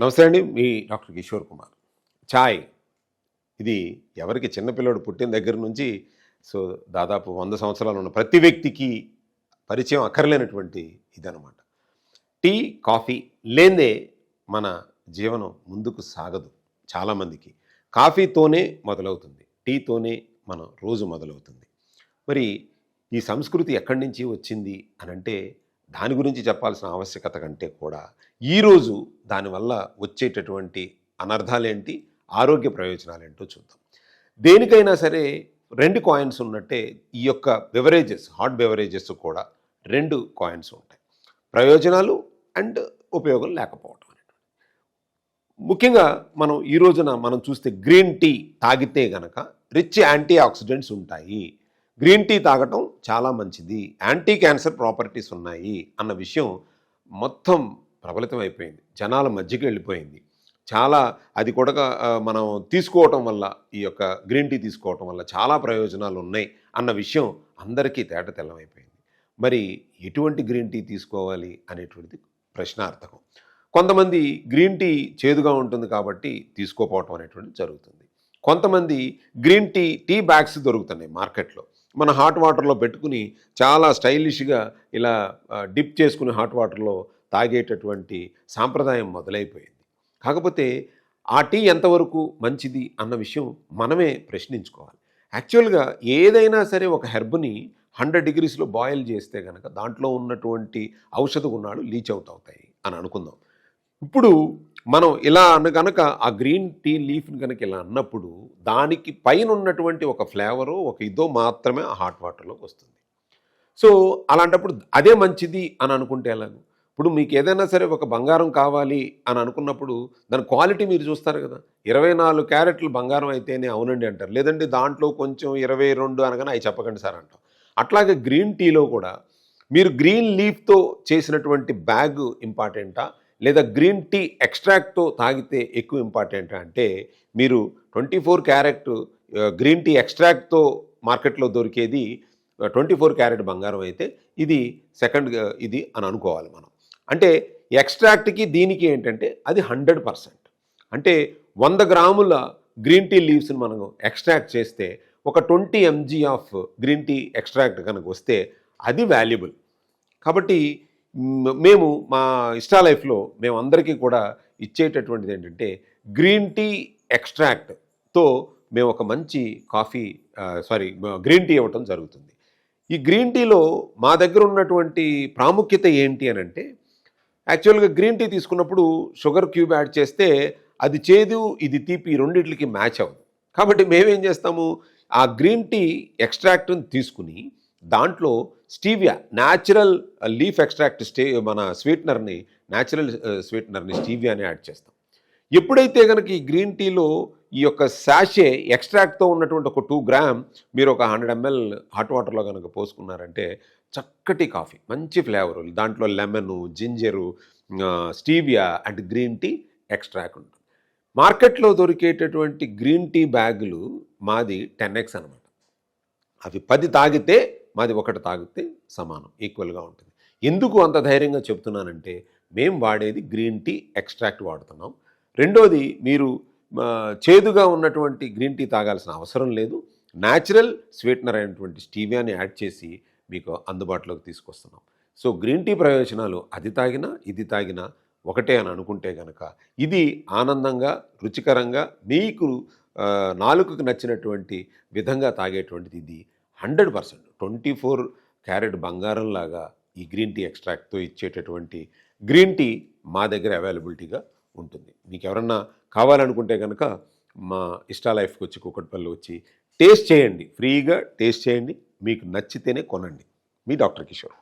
నమస్తే అండి మీ డాక్టర్ కిషోర్ కుమార్. ఛాయ్ ఇది ఎవరికి చిన్నపిల్లడు పుట్టిన దగ్గర నుంచి సో దాదాపు వంద సంవత్సరాలు ఉన్న ప్రతి వ్యక్తికి పరిచయం అక్కర్లేనటువంటి ఇదనమాట టీ కాఫీ లేదే మన జీవనం ముందుకు సాగదు చాలామందికి. కాఫీతోనే మొదలవుతుంది టీతోనే మనం రోజు మొదలవుతుంది. మరి ఈ సంస్కృతి ఎక్కడి నుంచి వచ్చింది అనంటే దాని గురించి చెప్పాల్సిన ఆవశ్యకత కంటే కూడా ఈరోజు దానివల్ల వచ్చేటటువంటి అనర్థాలేంటి ఆరోగ్య ప్రయోజనాలు ఏంటో చూద్దాం. దేనికైనా సరే రెండు కాయిన్స్ ఉన్నట్టే ఈ యొక్క బెవరేజెస్ హాట్ బెవరేజెస్ కూడా రెండు కాయిన్స్ ఉంటాయి. ప్రయోజనాలు అండ్ ఉపయోగం లేకపోవడం అనేటువంటి ముఖ్యంగా మనం ఈ రోజున మనం చూస్తే గ్రీన్ టీ తాగితే గనక రిచ్ యాంటీ ఆక్సిడెంట్స్ ఉంటాయి. గ్రీన్ టీ తాగటం చాలా మంచిది. యాంటీ క్యాన్సర్ ప్రాపర్టీస్ ఉన్నాయి అన్న విషయం మొత్తం ప్రబలితం అయిపోయింది. జనాల మధ్యకి వెళ్ళిపోయింది. చాలా అది కూడా మనం తీసుకోవటం వల్ల ఈ యొక్క గ్రీన్ టీ తీసుకోవటం వల్ల చాలా ప్రయోజనాలు ఉన్నాయి అన్న విషయం అందరికీ తేట తెల్లమైపోయింది మరి ఎటువంటి గ్రీన్ టీ తీసుకోవాలి అనేటువంటిది ప్రశ్నార్థకం. కొంతమంది గ్రీన్ టీ చేదుగా ఉంటుంది కాబట్టి తీసుకోపోవటం అనేటువంటిది జరుగుతుంది. కొంతమంది గ్రీన్ టీ టీ బ్యాగ్స్ దొరుకుతున్నాయి మార్కెట్లో. మన హాట్ వాటర్లో పెట్టుకుని చాలా స్టైలిష్గా ఇలా డిప్ చేసుకుని హాట్ వాటర్లో తాగేటటువంటి సాంప్రదాయం మొదలైపోయింది. కాకపోతే ఆ టీ ఎంతవరకు మంచిది అన్న విషయం మనమే ప్రశ్నించుకోవాలి. యాక్చువల్గా ఏదైనా సరే ఒక హెర్బ్ని హండ్రెడ్ డిగ్రీస్లో బాయిల్ చేస్తే కనుక దాంట్లో ఉన్నటువంటి ఔషధ గుణాలు లీచ్ అవుట్ అవుతాయి అని అనుకుందాం. ఇప్పుడు మనం ఇలా అన్న కనుక ఆ గ్రీన్ టీ లీఫ్ని కనుక ఇలా అన్నప్పుడు దానికి పైన ఉన్నటువంటి ఒక ఫ్లేవరు ఒక ఇదో మాత్రమే ఆ హాట్ వాటర్లోకి వస్తుంది. సో అలాంటప్పుడు అదే మంచిది అని అనుకుంటే ఎలాగో? ఇప్పుడు మీకు ఏదైనా సరే ఒక బంగారం కావాలి అని అనుకున్నప్పుడు దాని క్వాలిటీ మీరు చూస్తారు కదా. ఇరవై నాలుగు క్యారెట్లు బంగారం అయితేనే అవునండి అంటారు. లేదంటే దాంట్లో కొంచెం ఇరవై రెండు అనగానే అవి చెప్పకండి సార్ అంటాం. అట్లాగే గ్రీన్ టీలో కూడా మీరు గ్రీన్ లీఫ్తో చేసినటువంటి బ్యాగ్ ఇంపార్టెంటా? లేదా గ్రీన్ టీ ఎక్స్ట్రాక్ట్తో తాగితే ఎక్కువ ఇంపార్టెంట్ అంటే మీరు twenty four carat green tea ఎక్స్ట్రాక్ట్తో మార్కెట్లో దొరికేది ట్వంటీ ఫోర్ క్యారెట్ బంగారం అయితే ఇది సెకండ్ ఇది అని అనుకోవాలి మనం. అంటే ఎక్స్ట్రాక్ట్కి దీనికి ఏంటంటే అది హండ్రెడ్ పర్సెంట్. అంటే వంద గ్రాముల గ్రీన్ టీ లీవ్స్ని మనం ఎక్స్ట్రాక్ట్ చేస్తే ఒక twenty MG of green tea extract కనుక వస్తే అది వాల్యుబుల్. కాబట్టి మేము మా ఇష్టా లైఫ్లో మేము అందరికీ కూడా ఇచ్చేటటువంటిది ఏంటంటే గ్రీన్ టీ ఎక్స్ట్రాక్ట్తో మేము ఒక మంచి కాఫీ సారీ గ్రీన్ టీ ఇవ్వటం జరుగుతుంది. ఈ గ్రీన్ టీలో మా దగ్గర ఉన్నటువంటి ప్రాముఖ్యత ఏంటి అని అంటే యాక్చువల్గా గ్రీన్ టీ తీసుకున్నప్పుడు షుగర్ క్యూబ్ యాడ్ చేస్తే అది చేదు ఇది తీపి రెండింటికి మ్యాచ్ అవ్వదు. కాబట్టి మేమేం చేస్తాము? ఆ గ్రీన్ టీ ఎక్స్ట్రాక్ట్ని తీసుకుని దాంట్లో stevia natural leaf extract stay మన స్వీట్నర్ని న్యాచురల్ స్వీట్నర్ని స్టీవియాని యాడ్ చేస్తాం. ఎప్పుడైతే కనుక ఈ గ్రీన్ టీలో ఈ యొక్క శాషే ఎక్స్ట్రాక్ట్తో ఉన్నటువంటి ఒక టూ గ్రామ్ మీరు ఒక హండ్రెడ్ ఎంఎల్ హాట్ వాటర్లో కనుక పోసుకున్నారంటే చక్కటి కాఫీ మంచి ఫ్లేవర్ దాంట్లో lemon ginger stevia and green tea extract ఉంటుంది. మార్కెట్లో దొరికేటటువంటి గ్రీన్ టీ బ్యాగులు మాది టెన్ ఎక్స్ అనమాట అవి పది తాగితే మాది ఒకటి తాగితే సమానం ఈక్వల్గా ఉంటుంది. ఎందుకు అంత ధైర్యంగా చెప్తున్నానంటే మేము వాడేది గ్రీన్ టీ ఎక్స్ట్రాక్ట్ వాడుతున్నాం. రెండోది మీరు చేదుగా ఉన్నటువంటి గ్రీన్ టీ తాగాల్సిన అవసరం లేదు. న్యాచురల్ స్వీట్నర్ అయినటువంటి స్టీవియాని యాడ్ చేసి మీకు అందుబాటులోకి తీసుకొస్తున్నాం. సో గ్రీన్ టీ ప్రయోజనాలు అది తాగినా ఇది తాగినా ఒకటే అని అనుకుంటే కనుక ఇది ఆనందంగా రుచికరంగా మీకు నాలుకకు నచ్చినటువంటి విధంగా తాగేటువంటిది ఇది. Hundred percent. Twenty four carat బంగారంలాగా ఈ గ్రీన్ టీ ఎక్స్ట్రాక్ట్తో ఇచ్చేటటువంటి గ్రీన్ టీ మా దగ్గర అవైలబిలిటీగా ఉంటుంది. మీకు ఎవరన్నా కావాలనుకుంటే కనుక మా ఇష్టా లైఫ్కి వచ్చి కుక్కటిపల్లి వచ్చి టేస్ట్ చేయండి. ఫ్రీగా టేస్ట్ చేయండి. మీకు నచ్చితేనే కొనండి. మీ డాక్టర్ కిషోర్.